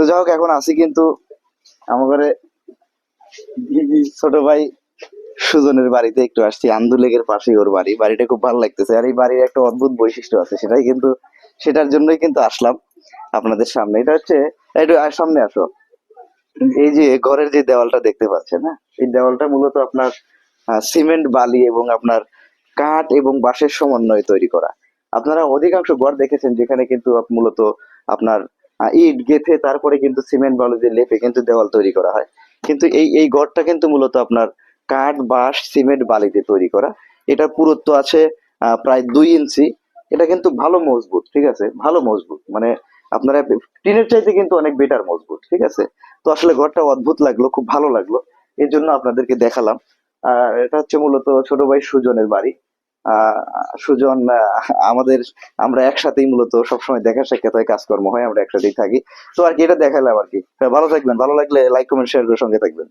তো যাই হোক, এখন আসি কিন্তু আমার ঘরে ছোট ভাই, সুজনের বাড়িতে একটু আসছি। আন্দুলেগের পাশেই ওর বাড়ি। বাড়িটা খুব ভালো লাগতেছে। আর এই বাড়ির একটা অদ্ভুত বৈশিষ্ট্য আছে, সেটাই কিন্তু সেটার জন্যই কিন্তু আসলাম আপনাদের সামনে। এটা হচ্ছে, একটু সামনে আসো। এই যে ঘরের যে দেওয়ালটা দেখতে পাচ্ছেন না এই দেওয়ালটা মূলত আপনার সিমেন্ট, বালি এবং আপনার কাঠ এবং বাঁশের সমন্বয়ে তৈরি করা। আপনারা অধিকাংশ ঘর দেখেছেন, যেখানে কিন্তু মূলত আপনার ইট গেথে তারপরে কিন্তু সিমেন্ট বালু দিয়ে লেপে কিন্তু দেওয়াল তৈরি করা হয়। কিন্তু এই এই ঘরটা কিন্তু মূলত আপনার কাঠ, বাঁশ, সিমেন্ট বালিতে তৈরি করা। এটার পুরুত্ব আছে প্রায় দুই ইঞ্চি। এটা কিন্তু ভালো মজবুত, ঠিক আছে? ভালো মজবুত। মানে আপনারা টিনের চাইতে কিন্তু অনেক বেটার মজবুত, ঠিক আছে? তো আসলে ঘরটা অদ্ভুত লাগল, খুব ভালো লাগল। এর জন্য আপনাদেরকে দেখালাম। আর এটা হচ্ছে মূলত ছোট ভাই সুজনের বাড়ি। সুজন আমাদের, আমরা একসাথেই মূলত সবসময় দেখা সাক্ষাৎ হয়, কাজকর্ম হয়, আমরা একসাথেই থাকি। তো আর কি, এটা দেখালাম আর কি। ভালো থাকবেন, ভালো লাগলে লাইক কমেন্ট শেয়ার করে সঙ্গে থাকবেন।